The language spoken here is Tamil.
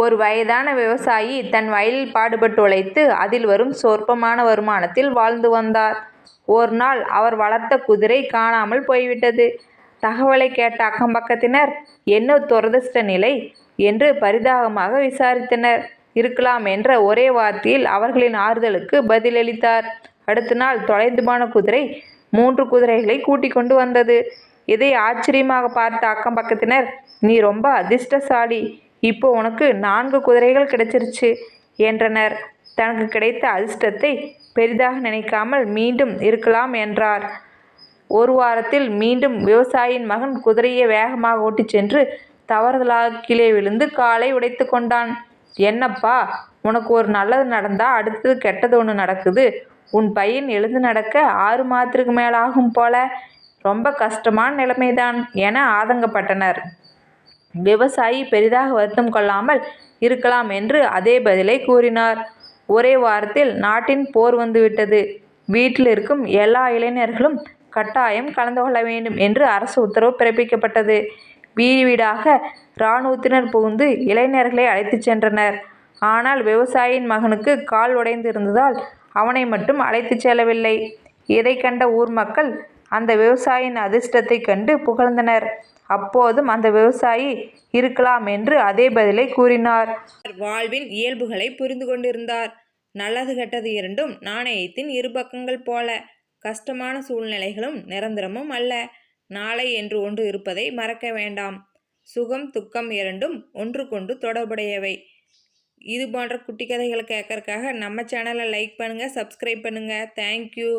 ஒரு வயதான விவசாயி தன் வயலில் பாடுபட்டு உழைத்து அதில் வரும் சொற்பமான வருமானத்தில் வாழ்ந்து வந்தார். ஒரு நாள் அவர் வளர்த்த குதிரை காணாமல் போய்விட்டது. தகவலை கேட்ட அக்கம் பக்கத்தினர் என்ன துரதிர்ஷ்ட நிலை என்று பரிதாபமாக விசாரித்தனர். இருக்கலாம் என்ற ஒரே வார்த்தையில் அவர்களின் ஆறுதலுக்கு பதிலளித்தார். அடுத்த நாள் தொலைந்து போன குதிரை மூன்று குதிரைகளை கூட்டிக் கொண்டு வந்தது. இதை ஆச்சரியமாக பார்த்த அக்கம் பக்கத்தினர் நீ ரொம்ப அதிர்ஷ்டசாலி. இப்போ உனக்கு நான்கு குதிரைகள் கிடைச்சிருச்சு என்றனர். தனக்கு கிடைத்த அதிர்ஷ்டத்தை பெரிதாக நினைக்காமல் மீண்டும் இருக்கலாம் என்றார். ஒரு வாரத்தில் மீண்டும் விவசாயியின் மகன் குதிரையை வேகமாக ஓட்டிச் சென்று தவறுதலாக கீழே விழுந்து காலை உடைத்து கொண்டான். என்னப்பா உனக்கு ஒரு நல்லது நடந்தா அடுத்தது கெட்டது ஒன்று நடக்குது. உன் பையன் எழுந்து நடக்க ஆறு மாதத்துக்கு மேலாகும் போல. ரொம்ப கஷ்டமான நிலைமைதான் என ஆதங்கப்பட்டனர். விவசாயி பெரிதாக வருத்தம் கொள்ளாமல் இருக்கலாம் என்று அதே பதிலை கூறினார். ஒரே வாரத்தில் நாட்டின் போர் வந்துவிட்டது. வீட்டில் இருக்கும் எல்லா இளைஞர்களும் கட்டாயம் கலந்து கொள்ள வேண்டும் என்று அரசு உத்தரவு பிறப்பிக்கப்பட்டது. வீடு வீடாக இராணுவத்தினர் புகுந்து இளைஞர்களை அழைத்துச் சென்றனர். ஆனால் விவசாயியின் மகனுக்கு கால் உடைந்திருந்ததால் அவனை மட்டும் அழைத்துச் செல்லவில்லை. இதை கண்ட ஊர் மக்கள் அந்த விவசாயியின் அதிர்ஷ்டத்தைக் கண்டு புகழ்ந்தனர். அப்போதும் அந்த விவசாயி இருக்கலாம் என்று அதே பதிலை கூறினார். அவர் வாழ்வின் இயல்புகளை புரிந்து கொண்டிருந்தார். நல்லது கெட்டது இரண்டும் நாணயத்தின் இரு பக்கங்கள் போல. கஷ்டமான சூழ்நிலைகளும் நிரந்தரமும் அல்ல. நாளை என்று ஒன்று இருப்பதை மறக்க வேண்டாம். சுகம் துக்கம் இரண்டும் ஒன்றுக்கொன்று தொடர்புடையவை. இது போன்ற குட்டி கதைகளை கேட்கறதுக்காக நம்ம சேனலை லைக் பண்ணுங்கள் சப்ஸ்கிரைப் பண்ணுங்கள் தேங்க்யூ.